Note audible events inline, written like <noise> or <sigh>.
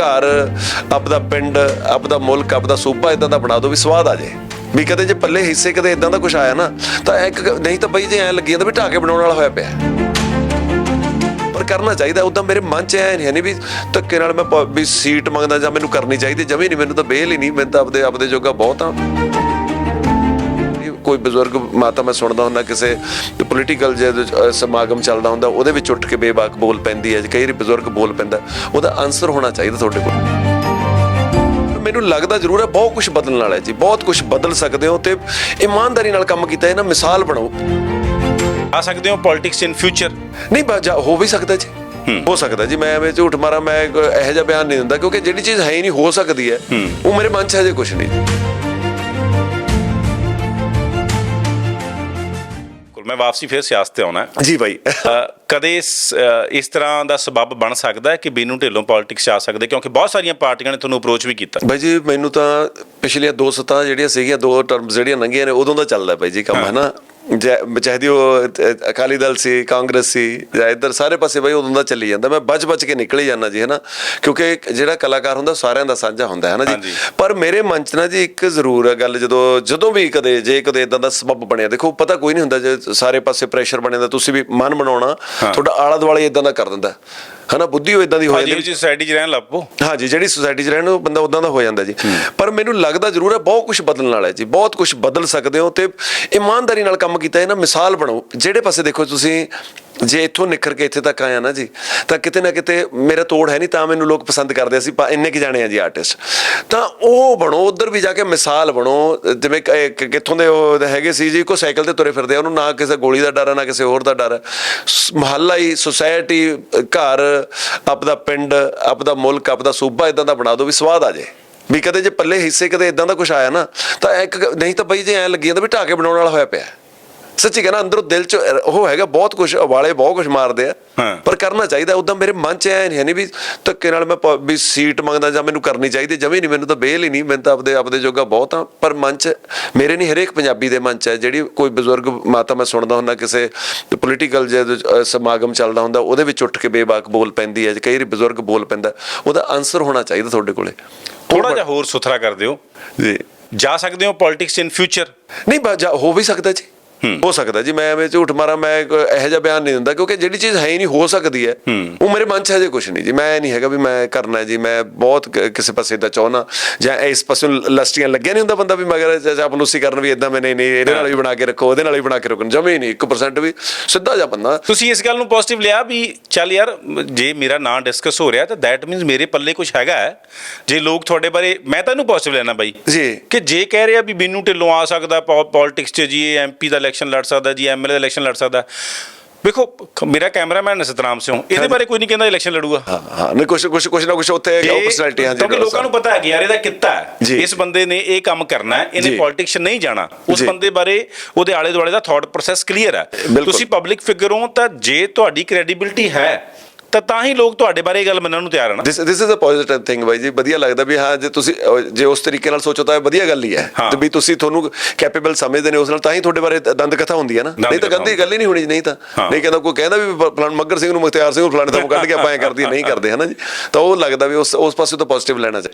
ਘਰ, ਆਪਦਾ ਪਿੰਡ, ਆਪਦਾ ਮੁਲਕ, ਆਪਦਾ ਸੂਬਾ ਇਦਾਂ ਦਾ ਬਣਾ ਦਿਓ ਵੀ ਸਵਾਦ ਆ ਜੇ। ਵੀ ਕਦੇ ਜੇ ਪੱਲੇ ਹਿੱਸੇ, ਕਦੇ ਇਦਾਂ ਦਾ ਕੁਝ ਆਇਆ ਨਾ, ਤਾਂ ਇੱਕ ਨਹੀਂ ਤਾਂ ਬਈ ਜੇ ਐ ਲੱਗੀ ਜਾਂਦਾ ਵੀ ਢਾਕੇ ਬਣਾਉਣ ਵਾਲਾ ਹੋਇਆ ਪਿਆ। ਪਰ ਕਰਨਾ ਚਾਹੀਦਾ ਉਦਾਂ ਮੇਰੇ ਮਨ 'ਚ ਐ ਨਹੀਂ ਵੀ ਧੱਕੇ ਨਾਲ ਮੈਂ ਵੀ ਸੀਟ ਮੰਗਦਾ ਜਾਂ ਮੈਨੂੰ ਕਰਨੀ ਚਾਹੀਦੀ, ਜਮੀ ਨਹੀਂ ਮੈਨੂੰ ਤਾਂ ਬੇਲ ਹੀ ਨਹੀਂ, ਮੈਂ ਤਾਂ ਆਪਦੇ ਆਪਦੇ ਜੋਗਾ ਬਹੁਤ ਆ। ਕੋਈ ਬਜ਼ੁਰਗ ਮਾਤਾ ਮੈਂ ਸੁਣਦਾ ਹੁੰਦਾ ਕਿਸੇ ਪੋਲੀਟੀਕਲ ਜੇ ਸਮਾਗਮ ਚੱਲਦਾ ਹੁੰਦਾ ਉਹਦੇ ਵਿੱਚ ਉੱਠ ਕੇ ਬੇਬਾਕ ਬੋਲ ਪੈਂਦੀ ਹੈ ਕਈ ਵਾਰੀ ਬਜ਼ੁਰਗ ਬੋਲ ਪੈਂਦਾ ਉਹਦਾ ਆਨਸਰ ਹੋਣਾ ਚਾਹੀਦਾ ਤੁਹਾਡੇ ਕੋਲ। ਮੈਨੂੰ ਲੱਗਦਾ ਜ਼ਰੂਰ ਹੈ ਬਹੁਤ ਕੁਝ ਬਦਲਣ ਵਾਲਾ ਹੈ ਜੀ ਬਹੁਤ ਕੁਝ ਬਦਲ ਸਕਦੇ ਹੋ ਤੇ ਇਮਾਨਦਾਰੀ ਨਾਲ ਕੰਮ ਕੀਤਾ ਹੈ ਨਾ ਮਿਸਾਲ ਬਣਾਓ। ਆ ਸਕਦੇ ਹੋ ਪੋਲਿਟਿਕਸ ਇਨ ਫਿਊਚਰ ਨਹੀਂ ਹੋ ਵੀ ਸਕਦਾ ਜੀ। ਹੋ। ਸਕਦਾ ਜੀ ਮੈਂ ਐਵੇਂ ਝੂਠ ਮਾਰਾਂ ਮੈਂ ਇਹੋ ਜਿਹਾ ਬਿਆਨ ਨਹੀਂ ਦਿੰਦਾ ਕਿਉਂਕਿ ਜਿਹੜੀ ਚੀਜ਼ ਹੈ ਹੀ ਨਹੀਂ ਹੋ ਸਕਦੀ ਹੈ। ਉਹ ਮੇਰੇ ਮਨ 'ਚ ਹਜੇ ਕੁਝ ਨਹੀਂ। ਮੈਂ ਵਾਪਸੀ ਫਿਰ ਸਿਆਸਤ ਤੇ ਆਉਣਾ। ਹੈ। ਜੀ ਬਾਈ। ਕਦੇ ਇਸ ਤਰ੍ਹਾਂ ਦਾ ਸਬਬ ਬਣ ਸਕਦਾ ਹੈ ਕਿ ਬੀਨੂ ਢਿੱਲੋਂ ਪੋਲਿਟਿਕਸ ਆ ਸਕਦੇ? ਕਿਉਂਕਿ ਬਹੁਤ ਸਾਰੀਆਂ ਪਾਰਟੀਆਂ ਨੇ ਤੁਹਾਨੂੰ ਅਪਰੋਚ ਵੀ ਕੀਤਾ। ਬਾਈ ਜੀ ਮੈਨੂੰ ਤਾਂ ਪਿਛਲੀਆਂ ਦੋ ਸੱਤਾਂ ਜਿਹੜੀਆਂ ਸੀਗੀਆਂ ਦੋ ਟਰਮਸ ਜਿਹੜੀਆਂ ਲੰਘੀਆਂ ਨੇ ਉਦੋਂ ਦਾ ਚੱਲਦਾ ਬਾਈ ਜੀ ਕੰਮ ਹੈ। ਨਾ ਚਾਹੇ ਉਹ ਅਕਾਲੀ ਦਲ ਸੀ ਕਾਂਗਰਸ ਸੀ ਜਾਂ ਇੱਧਰ ਸਾਰੇ ਪਾਸੇ ਬਾਈ ਉਦੋਂ ਦਾ ਚੱਲੀ ਜਾਂਦਾ। ਮੈਂ ਬਚ ਬਚ ਕੇ ਨਿਕਲ ਹੀ ਜਾਂਦਾ ਜੀ ਹੈ ਨਾ ਕਿਉਂਕਿ ਜਿਹੜਾ ਕਲਾਕਾਰ ਹੁੰਦਾ ਸਾਰਿਆਂ ਦਾ ਸਾਂਝਾ ਹੁੰਦਾ ਹੈ ਨਾ। ਜੀ ਪਰ ਮੇਰੇ ਮਨ 'ਚ ਨਾ ਜੀ ਇੱਕ ਜ਼ਰੂਰ ਹੈ ਗੱਲ ਜਦੋਂ ਜਦੋਂ ਵੀ ਕਦੇ ਜੇ ਕਦੇ ਇਦਾਂ ਦਾ ਸਬਬ ਬਣਿਆ ਦੇਖੋ ਪਤਾ ਕੋਈ ਨਹੀਂ ਹੁੰਦਾ ਜੇ ਸਾਰੇ ਪਾਸੇ ਪ੍ਰੈਸ਼ਰ ਬਣਿਆ ਤਾਂ ਤੁਸੀਂ ਵੀ ਮਨ ਬਣਾਉਣਾ ਤੁਹਾਡਾ ਆਲਾ ਦੁਆਲੇ ਇਦਾਂ ਦਾ ਕਰ ਦਿੰਦਾ। ਹਨਾ ਬੁੱਧੀ ਉਹ ਇਦਾਂ ਦੀ ਹੋ ਜਾਂਦੀ ਵਿੱਚ ਸੋਸਾਇਟੀ 'ਚ ਰਹਿਣ ਲੱਗ ਪਓ ਹਾਂਜੀ ਜਿਹੜੀ ਸੁਸਾਇਟੀ 'ਚ ਰਹਿਣ ਉਹ ਬੰਦਾ ਉਦਾਂ ਦਾ ਹੋ ਜਾਂਦਾ ਜੀ। ਪਰ ਮੈਨੂੰ ਲੱਗਦਾ ਜ਼ਰੂਰ ਹੈ ਬਹੁਤ ਕੁਝ ਬਦਲਣ ਵਾਲਾ ਹੈ ਜੀ ਬਹੁਤ ਕੁਝ ਬਦਲ ਸਕਦੇ ਹੋ ਤੇ ਇਮਾਨਦਾਰੀ ਨਾਲ ਕੰਮ ਕੀਤਾ ਹੈ ਨਾ ਮਿਸਾਲ ਬਣੋ। ਜਿਹੜੇ ਪਾਸੇ ਦੇਖੋ ਤੁਸੀਂ ਜੇ ਇੱਥੋਂ ਨਿਖਰ ਕੇ ਇੱਥੇ ਤੱਕ ਆਇਆ ਨਾ ਜੀ, ਤਾਂ ਕਿਤੇ ਨਾ ਕਿਤੇ ਮੇਰਾ ਤੋੜ ਹੈ ਨਹੀਂ, ਤਾਂ ਮੈਨੂੰ ਲੋਕ ਪਸੰਦ ਕਰਦੇ ਸੀ ਇੰਨੇ ਕਿ ਜਾਣੇ ਆ ਜੀ ਆਰਟਿਸਟ ਤਾਂ ਉਹ ਬਣੋ, ਉਧਰ ਵੀ ਜਾ ਕੇ ਮਿਸਾਲ ਬਣੋ, ਜਿਵੇਂ ਕ- ਕਿੱਥੋਂ ਦੇ ਉਹ ਹੈਗੇ ਸੀ ਜੀ ਕੋ ਸਾਈਕਲ ਤੇ ਤੁਰੇ ਫਿਰਦੇ ਆ, ਉਹਨੂੰ ਨਾ ਕਿਸੇ ਗੋਲੀ ਦਾ ਡਰ ਹੈ ਨਾ ਕਿਸੇ ਹੋਰ ਦਾ ਡਰ। ਹੈ ਸ- ਮੁਹੱਲਾ ਹੀ ਸੁਸਾਇਟੀ ਘਰ, ਆਪਦਾ ਪਿੰਡ, ਆਪਦਾ ਮੁਲਕ, ਆਪਦਾ ਸੂਬਾ ਇਦਾਂ ਦਾ ਬਣਾ ਦਿਓ ਵੀ ਸਵਾਦ ਆ ਜੇ। ਵੀ ਕਦੇ ਜੇ ਪੱਲੇ ਹਿੱਸੇ ਕਦੇ ਇਦਾਂ ਦਾ ਕੁਝ ਆਇਆ ਨਾ, ਤਾਂ ਇੱਕ ਨਹੀਂ ਤਾਂ ਬਈ ਜੇ ਐ ਲੱਗੀ ਜਾਂਦਾ ਵੀ ਢਾਕੇ ਬਣਾਉਣ ਵਾਲਾ ਹੋਇਆ ਪਿਆ। ਸੱਚੀ ਕਹਿੰਦਾ ਅੰਦਰੋਂ ਦਿਲ ਚ ਉਹ ਹੈਗਾ ਬਹੁਤ ਕੁਝ ਵਾਲੇ ਬਹੁਤ ਕੁਝ ਮਾਰਦੇ ਆ। ਪਰ ਕਰਨਾ ਚਾਹੀਦਾ ਉਦਾਂ ਮੇਰੇ ਮਨ ਚ ਐ ਨਹੀਂ ਵੀ ਧੱਕੇ ਨਾਲ ਮੈਂ ਵੀ ਸੀਟ ਮੰਗਦਾ ਜਾਂ ਮੈਨੂੰ ਕਰਨੀ ਚਾਹੀਦੀ ਜਮੀ ਨਹੀਂ ਮੈਨੂੰ ਤਾਂ ਬੇਲ ਹੀ ਨਹੀਂ ਮੈਂ ਤਾਂ ਆਪਦੇ ਆਪਦੇ ਜੋਗਾ ਬਹੁਤ ਆ। ਪਰ ਮਨ ਚ ਮੇਰੇ ਨਹੀਂ ਹਰੇਕ ਪੰਜਾਬੀ ਦੇ ਮਨ ਚ ਹੈ ਜਿਹੜੀ ਕੋਈ ਬਜ਼ੁਰਗ ਮਾਤਾ ਮੈਂ ਸੁਣਦਾ ਹੁੰਦਾ ਕਿਸੇ ਪੋਲੀਟੀਕਲ ਜੇ ਸਮਾਗਮ ਚੱਲਦਾ ਹੁੰਦਾ ਉਹਦੇ ਵਿੱਚ ਉੱਠ ਕੇ ਬੇਬਾਕ ਬੋਲ ਪੈਂਦੀ ਹੈ ਕਈ ਵਾਰੀ ਬਜ਼ੁਰਗ ਬੋਲ ਪੈਂਦਾ ਉਹਦਾ ਆਨਸਰ ਹੋਣਾ ਚਾਹੀਦਾ ਤੁਹਾਡੇ ਕੋਲੇ। ਥੋੜਾ ਜਿਹਾ ਹੋਰ ਸੁਥਰਾ ਕਰ ਦਿਓ। ਜੀ। ਜਾ ਸਕਦੇ ਹੋ ਪੋਲਿਟਿਕਸ ਇਨ ਫਿਊਚਰ ਨਹੀਂ ਹੋ ਵੀ ਸਕਦਾ ਜੀ। ਹੋ ਸਕਦਾ ਜੀ ਮੈਂ ਐਵੇਂ ਝੂਠ ਮਾਰਾਂ ਮੈਂ ਇਹੋ ਜਿਹਾ ਬਿਆਨ ਨਹੀਂ ਦਿੰਦਾ ਕਿਉਂਕਿ ਜਿਹੜੀ ਚੀਜ਼ ਹੈ ਹੀ ਨਹੀਂ ਹੋ ਸਕਦੀ ਹੈ। ਉਹ ਮੇਰੇ ਮਨ 'ਚ ਹਜੇ ਕੁਝ ਨਹੀਂ ਜੀ ਮੈਂ ਨਹੀਂ ਹੈਗਾ ਵੀ ਮੈਂ ਕਰਨਾ ਜੀ ਮੈਂ ਬਹੁਤ ਕਿਸੇ ਪਾਸੇ ਦਾ ਚਾਹਣਾ ਜਾਂ ਇਸ ਪਾਸੇ ਲਸਟੀਆਂ ਲੱਗਿਆ ਨਹੀਂ ਹੁੰਦਾ ਬੰਦਾ ਵੀ ਮਗਰ ਚਾਪਲੂਸੀ ਕਰਨ ਵੀ ਇਦਾਂ ਮੈਂ ਨਹੀਂ ਨਹੀਂ ਇਹਦੇ ਨਾਲ ਵੀ ਬਣਾ ਕੇ ਰੱਖੋ ਉਹਦੇ ਨਾਲ ਵੀ ਬਣਾ ਕੇ ਰੱਖੋ ਜਮੇ ਨਹੀਂ 1% ਵੀ ਸਿੱਧਾ ਜਿਹਾ ਬੰਦਾ। ਤੁਸੀਂ ਇਸ ਗੱਲ ਨੂੰ ਪੋਜ਼ਿਟਿਵ ਲਿਆ ਵੀ ਚੱਲ ਯਾਰ ਜੇ ਮੇਰਾ ਨਾਂ ਡਿਸਕਸ ਹੋ ਰਿਹਾ ਤਾਂ ਦੈਟ ਮੀਨਸ ਮੇਰੇ ਪੱਲੇ ਕੁਝ ਹੈਗਾ ਹੈ। ਜੇ ਲੋਕ ਤੁਹਾਡੇ ਬਾਰੇ ਮੈਂ ਤਾਂ ਇਹਨੂੰ ਪੋਜ਼ਿਟਿਵ ਲੈਣਾ ਬਾਈ। ਜੀ। ਕਿ ਜੇ ਕਹਿ ਰਿਹਾ ਵੀ ਬਿੰਨੂ ਢਿੱਲੋਂ ਆ ਸਕਦਾ ਪੋਲਿਟਿਕਸ 'ਚ ਜੀ ਐਮਪੀ ਦਾ ਇਲੈਕਸ਼ਨ ਲੜ ਸਕਦਾ ਜੀ ਐਮਐਲਏ ਦਾ ਇਲੈਕਸ਼ਨ ਲੜ ਸਕਦਾ ਵੇਖੋ ਮੇਰਾ ਕੈਮਰਾਮੈਨ ਸਤਨਾਮ ਸਿੰਘ ਇਹਦੇ ਬਾਰੇ ਕੋਈ ਨਹੀਂ ਕਹਿੰਦਾ ਇਲੈਕਸ਼ਨ ਲੜੂਗਾ ਹਾਂ ਹਾਂ ਨਹੀਂ ਕੁਝ ਕੁਝ ਕੁਝ ਨਾ ਕੁਝ ਉੱਥੇ ਇਹ- ਪਰਸਨੈਲਿਟੀ ਹਾਂ ਜੀ ਕਿਉਂਕਿ ਲੋਕਾਂ ਨੂੰ ਪਤਾ ਹੈ ਕਿ ਯਾਰ ਇਹਦਾ ਕਿੱਤਾ ਹੈ। ਇਸ ਬੰਦੇ ਨੇ ਇਹ ਕੰਮ ਕਰਨਾ ਹੈ ਇਹਨੇ। ਪੋਲਿਟਿਕਸ ਨਹੀਂ ਜਾਣਾ ਉਸ। ਬੰਦੇ ਬਾਰੇ ਉਹਦੇ ਆਲੇ ਦੁਆਲੇ ਦਾ ਥਾਟ ਪ੍ਰੋਸੈਸ ਕਲੀਅਰ ਹੈ। ਤੁਸੀਂ ਪਬਲਿਕ ਫਿਗਰ ਹੋ ਤਾਂ ਜੇ ਤੁਹਾਡੀ ਕ੍ਰੈਡੀਬਿਲਿਟੀ ਹੈ ਤਾਂ ਤਾਂ ਹੀ ਲੋਕ ਤੁਹਾਡੇ ਬਾਰੇ ਇਹ ਗੱਲ ਮੰਨਣ ਨੂੰ ਤਿਆਰ ਹਨ this this is a positive thing ਬਾਈ ਜੀ। ਵਧੀਆ ਲੱਗਦਾ ਵੀ ਹਾਂ ਜੇ ਤੁਸੀਂ ਅਹ, ਜੇ ਉਸ ਤਰੀਕੇ ਨਾਲ ਸੋਚੋ ਤਾਂ ਇਹ ਵਧੀਆ ਗੱਲ ਹੀ ਹੈ। ਹਾਂ। ਤੇ ਵੀ ਤੁਸੀਂ ਤੁਹਾਨੂੰ ਕੈਪੇਬਲ ਸਮਝਦੇ ਨੇ ਉਸ ਨਾਲ ਤਾਂ ਹੀ ਤੁਹਾਡੇ ਬਾਰੇ ਦੰਦ ਕਥਾ ਹੁੰਦੀ ਹੈ ਨਾ। ਨਹੀਂ ਤਾਂ ਕਥਾ ਗੰਦੀ ਗੱਲ ਹੀ ਨਹੀਂ ਹੋਣੀ ਨਹੀਂ ਤਾਂ। ਹਾਂ। ਨਹੀਂ ਕਹਿੰਦਾ ਕੋਈ ਕਹਿੰਦਾ ਵੀ ਫ- ਫਲਾਣ ਮੱਗਰ ਸਿੰਘ ਨੂੰ ਮੁਖਤਿਆਰ ਸਿੰਘ ਨੂੰ ਫਲਾਣੇ ਤੋਂ ਕੱਢ ਕੇ ਆਪਾਂ ਐ ਕਰਦੀ ਨਹੀਂ <laughs> ਕਰਦੇ ਹਨਾ ਜੀ? ਤਾਂ ਉਹ ਲੱਗਦਾ ਵੀ ਉਸ ਉਸ ਪਾਸੇ ਤੋਂ ਪੋਜ਼ਿਟਿਵ ਲੈਣਾ ਚਾਹੀਦਾ।